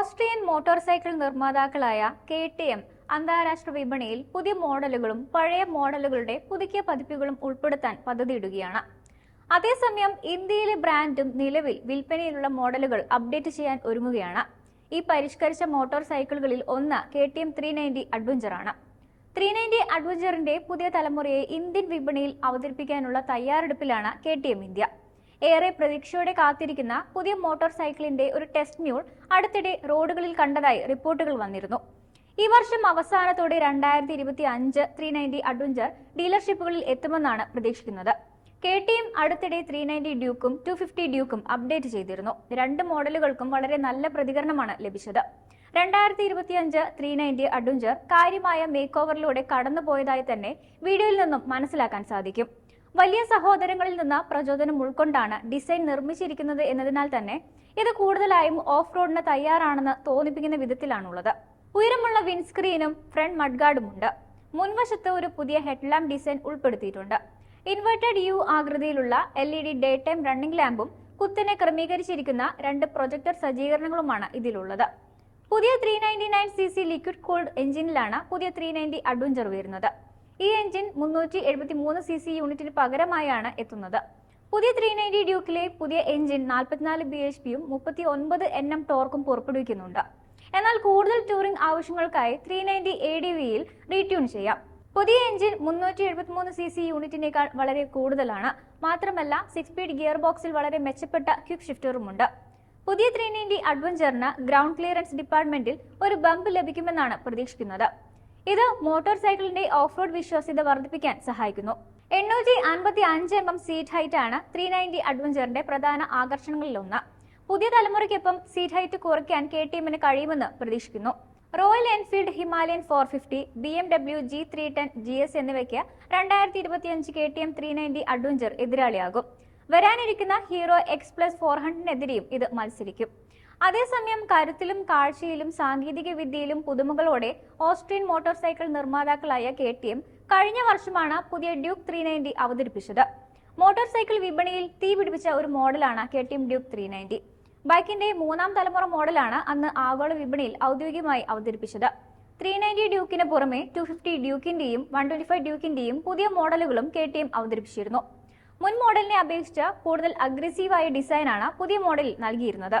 Austrian motor cycle നിർമ്മാതാക്കളായ K T M അന്താരാഷ്ട്ര വിപണിയിൽ പുതിയ മോഡലുകളും പഴയ മോഡലുകളുടെ പുതുക്കിയ പതിപ്പുകളും ഉൾപ്പെടുത്താൻ പദ്ധതിയിടുകയാണ്. അതേസമയം ഇന്ത്യയിലെ ബ്രാൻഡും നിലവിൽ വിൽപ്പനയിലുള്ള മോഡലുകൾ അപ്ഡേറ്റ് ചെയ്യാൻ ഒരുങ്ങുകയാണ്. ഈ പരിഷ്കരിച്ച മോട്ടോർ സൈക്കിളുകളിൽ ഒന്ന് K T M three ninety അഡ്വഞ്ചറാണ് three ninety അഡ്വഞ്ചറിന്റെ പുതിയ തലമുറയെ ഇന്ത്യൻ വിപണിയിൽ അവതരിപ്പിക്കാനുള്ള തയ്യാറെടുപ്പിലാണ് കെ ടി എം ഇന്ത്യ. ഏറെ പ്രതീക്ഷയോടെ കാത്തിരിക്കുന്ന പുതിയ മോട്ടോർ സൈക്കിളിന്റെ ഒരു ടെസ്റ്റ് മ്യൂൾ അടുത്തിടെ റോഡുകളിൽ കണ്ടതായി റിപ്പോർട്ടുകൾ വന്നിരുന്നു. ഈ വർഷം അവസാനത്തോടെ രണ്ടായിരത്തി ഇരുപത്തി അഞ്ച് ത്രീ നയന്റി അഡ്വഞ്ചർ ഡീലർഷിപ്പുകളിൽ എത്തുമെന്നാണ് പ്രതീക്ഷിക്കുന്നത്. കെ ടി എം അടുത്തിടെ ത്രീ നയന്റി ഡ്യൂക്കും ടു ഫിഫ്റ്റി ഡ്യൂക്കും അപ്ഡേറ്റ് ചെയ്തിരുന്നു. രണ്ട് മോഡലുകൾക്കും വളരെ നല്ല പ്രതികരണമാണ് ലഭിച്ചത്. രണ്ടായിരത്തി ഇരുപത്തിയഞ്ച് ത്രീ നയന്റി അഡ്വഞ്ചർ കാര്യമായ മേക്ക് ഓവറിലൂടെ കടന്നുപോയതായി തന്നെ വീഡിയോയിൽ നിന്നും മനസ്സിലാക്കാൻ സാധിക്കും. വലിയ സഹോദരങ്ങളിൽ നിന്ന് പ്രചോദനം ഉൾക്കൊണ്ടാണ് ഡിസൈൻ നിർമ്മിച്ചിരിക്കുന്നത് എന്നതിനാൽ തന്നെ ഇത് കൂടുതലായും ഓഫ് റോഡിന് തയ്യാറാണെന്ന് തോന്നിപ്പിക്കുന്ന വിധത്തിലാണുള്ളത്. ഉയരമുള്ള വിൻസ്ക്രീനും ഫ്രണ്ട് മഡ്ഗാർഡും ഉണ്ട് മുൻവശത്ത് ഒരു പുതിയ ഹെഡ്ലാമ്പ് ഡിസൈൻ ഉൾപ്പെടുത്തിയിട്ടുണ്ട്. ഇൻവേർട്ടഡ് യു ആകൃതിയിലുള്ള L E D day time running ലാമ്പും കുത്തിനെ ക്രമീകരിച്ചിരിക്കുന്ന രണ്ട് പ്രൊജക്ടർ സജ്ജീകരണങ്ങളുമാണ് ഇതിലുള്ളത്. പുതിയ three ninety nine C C liquid cooled എഞ്ചിനിലാണ് പുതിയ ത്രീ നയന്റി അഡ്വഞ്ചർ വരുന്നത് ഈ എഞ്ചിൻ മുന്നൂറ്റി എഴുപത്തി മൂന്ന് സി സി യൂണിറ്റിന് പകരമായാണ് എത്തുന്നത്. പുതിയ ത്രീ നയന്റി ഡ്യൂക്കിലെ പുതിയ എഞ്ചിൻ നാൽപ്പത്തിനാല് ബി എച്ച് പിയും മുപ്പത്തി ഒൻപത് എൻ എം ടോർക്കും പുറപ്പെടുവിക്കുന്നുണ്ട്. എന്നാൽ കൂടുതൽ ടൂറിംഗ് ആവശ്യങ്ങൾക്കായി ത്രീ നയന്റി എ ഡി വിയിൽ റീട്യൂൺ ചെയ്യാം. പുതിയ എഞ്ചിൻ മുന്നൂറ്റി എഴുപത്തിമൂന്ന് സി സി യൂണിറ്റിനേക്കാൾ വളരെ കൂടുതലാണ്. മാത്രമല്ല സിക്സ് സ്പീഡ് ഗിയർ ബോക്സിൽ വളരെ മെച്ചപ്പെട്ട ക്വിക്ക് ഷിഫ്റ്ററുമുണ്ട്. പുതിയ ത്രീ നയന്റി അഡ്വഞ്ചറിന് ഗ്രൗണ്ട് ക്ലിയറൻസ് ഡിപ്പാർട്ട്മെന്റിൽ ഒരു ബമ്പ് ലഭിക്കുമെന്നാണ് പ്രതീക്ഷിക്കുന്നത്. ഇത് മോട്ടോർ സൈക്കിളിന്റെ ഓഫ് റോഡ് വിശ്വാസ്യത വർദ്ധിപ്പിക്കാൻ സഹായിക്കുന്നു. എണ്ണൂറ്റി അൻപത്തി അഞ്ച് എം എം സീറ്റ് ഹൈറ്റ് ആണ് ത്രീ നയന്റി അഡ്വഞ്ചറിന്റെ പ്രധാന ആകർഷണങ്ങളിലൊന്ന് പുതിയ തലമുറയ്ക്കൊപ്പം സീറ്റ് ഹൈറ്റ് കുറയ്ക്കാൻ കെ ടി എമ്മിന് കഴിയുമെന്ന് പ്രതീക്ഷിക്കുന്നു. Royal Enfield Himalayan four fifty B M W G three ten G S എന്നിവയ്ക്ക് രണ്ടായിരത്തി ഇരുപത്തിയഞ്ച് K T M three ninety adventure എതിരാളിയാകും. വരാനിരിക്കുന്ന ഹീറോ എക്സ് പ്ലസ് ഫോർ ഹൺഡ്രഡിനെതിരെയും ഇത് മത്സരിക്കും. അതേസമയം കരുത്തിലും കാഴ്ചയിലും സാങ്കേതിക വിദ്യയിലും പുതുമകളോടെ ഓസ്ട്രിയൻ മോട്ടോർ സൈക്കിൾ നിർമ്മാതാക്കളായ കെ ടി എം കഴിഞ്ഞ വർഷമാണ് പുതിയ ഡ്യൂക്ക് ത്രീ നയന്റി അവതരിപ്പിച്ചത്. മോട്ടോർ സൈക്കിൾ വിപണിയിൽ തീ പിടിപ്പിച്ച ഒരു മോഡലാണ് K T M Duke three ninety ബൈക്കിന്റെ മൂന്നാം തലമുറ മോഡലാണ് അന്ന് ആഗോള വിപണിയിൽ ഔദ്യോഗികമായി അവതരിപ്പിച്ചത്. ത്രീ നയന്റി ഡ്യൂക്കിന് പുറമെ ടു ഫിഫ്റ്റി ഡ്യൂക്കിന്റെയും വൺ ട്വന്റി ഫൈവ് ഡ്യൂക്കിന്റെയും പുതിയ മോഡലുകളും കെ ടി എം അവതരിപ്പിച്ചിരുന്നു. മുൻ മോഡലിനെ അപേക്ഷിച്ച് കൂടുതൽ അഗ്രസീവായ ഡിസൈനാണ് പുതിയ മോഡലിൽ നൽകിയിരുന്നത്.